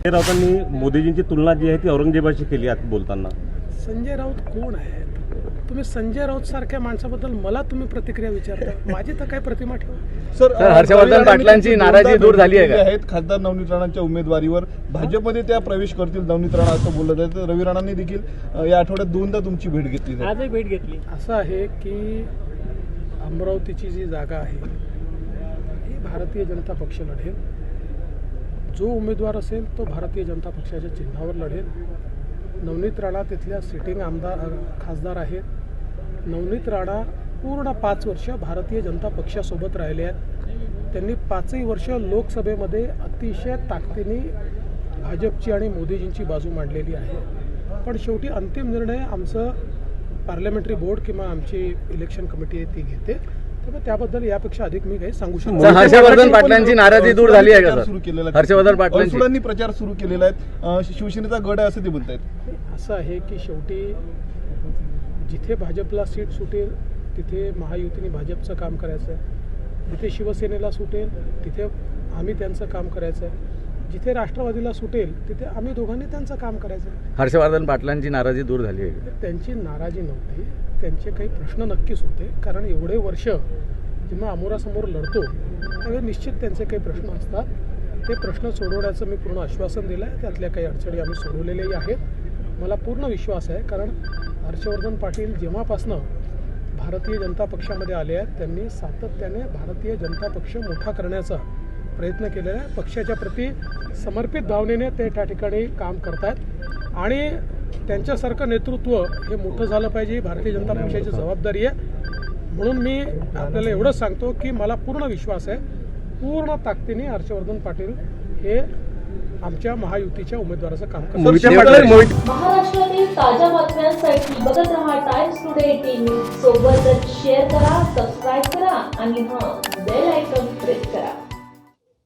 संजय राऊतांनी मोदीजींची तुलना जी आहे ती औरंगजेबाशी केली आज बोलताना. संजय राऊत कोण आहेत तुम्ही संजय राऊत सारख्या माणसाबद्दल मला तुम्ही प्रतिक्रिया विचारता. माझी तर काय प्रतिमा ठेवा. सर सर, हर्षवर्धन पाटलांची दोनदा नाराजी दूर झाली आहे का? आहेत खासदार नवनीत राणांच्या उमेदवारीवर. भाजपमध्ये त्या प्रवेश करतील नवनीत राणा असं बोललं जातं रवी राणांनी देखील अं, या आठवड्यात दोनदा तुमची भेट घेतली आहे. आजही भेट घेतली. असं आहे की अमरावतीची जी जागा आहे ही भारतीय जनता पक्ष लढेल जो उमेदवार असेल तो भारतीय जनता पक्षाच्या चिन्हावर लढेल. नवनीत राणा तिथल्या सिटिंग आमदार खासदार आहेत. नवनीत राणा पूर्ण पाच वर्ष भारतीय जनता पक्षासोबत राहिले आहेत. त्यांनी पाचही वर्ष लोकसभेमध्ये अतिशय ताकदीने भाजपची आणि मोदीजींची बाजू मांडलेली आहे. पण शेवटी अंतिम निर्णय आमचं पार्लमेंटरी बोर्ड किंवा आमची इलेक्शन कमिटी आहे ती घेते. त्याबद्दल यापेक्षा अधिक मी काही सांगू शकतो हर्षवर्धन पाटलांची नाराजी दूर झाली आहे का सर? केलेला. हर्षवर्धन पाटलांची. अडसुळांनी प्रचार सुरू केलेला आहे. शिवसेनेचा गड आहे असं ते म्हणतायत. असं आहे की शेवटी जिथे भाजपला सीट सुटेल तिथे महायुतीने भाजपचं काम करायचं आहे जिथे शिवसेनेला सुटेल तिथे आम्ही त्यांचं काम करायचं आहे जिथे राष्ट्रवादीला सुटेल तिथे आम्ही दोघांनी त्यांचं काम करायचं. हर्षवर्धन पाटलांची नाराजी दूर झाली आहे? त्यांची नाराजी नव्हती. त्यांचे काही प्रश्न नक्कीच होते. कारण एवढे वर्ष जेव्हा अमोरासमोर लढतो त्यावेळी निश्चित त्यांचे काही प्रश्न असतात. ते प्रश्न सोडवण्याचं मी पूर्ण आश्वासन दिलं आहे त्यातल्या काही अडचणी आम्ही सोडवलेल्याही आहेत. मला पूर्ण विश्वास आहे. कारण हर्षवर्धन पाटील जेव्हापासनं भारतीय जनता पक्षामध्ये आले आहेत त्यांनी सातत्याने भारतीय जनता पक्ष मोठा करण्याचा प्रयत्न केलेला आहे. पक्षाच्या प्रती समर्पित भावनेने ते त्या ठिकाणी काम करतात आणि त्यांच्यासारखं नेतृत्व हे मोठं झालं पाहिजे. ही भारतीय जनता पक्षाची जबाबदारी आहे. म्हणून मी आपल्याला एवढंच सांगतो की मला पूर्ण विश्वास आहे. पूर्ण ताकदीने हर्षवर्धन पाटील हे आमच्या महायुतीच्या उमेदवाराचं काम करतात. महाराष्ट्रातील ताज्या बातम्यांसाठी बघत रहा टाइम्स टुडे टीव्ही सोबतच शेअर करा सबस्क्राईब करा आणि हां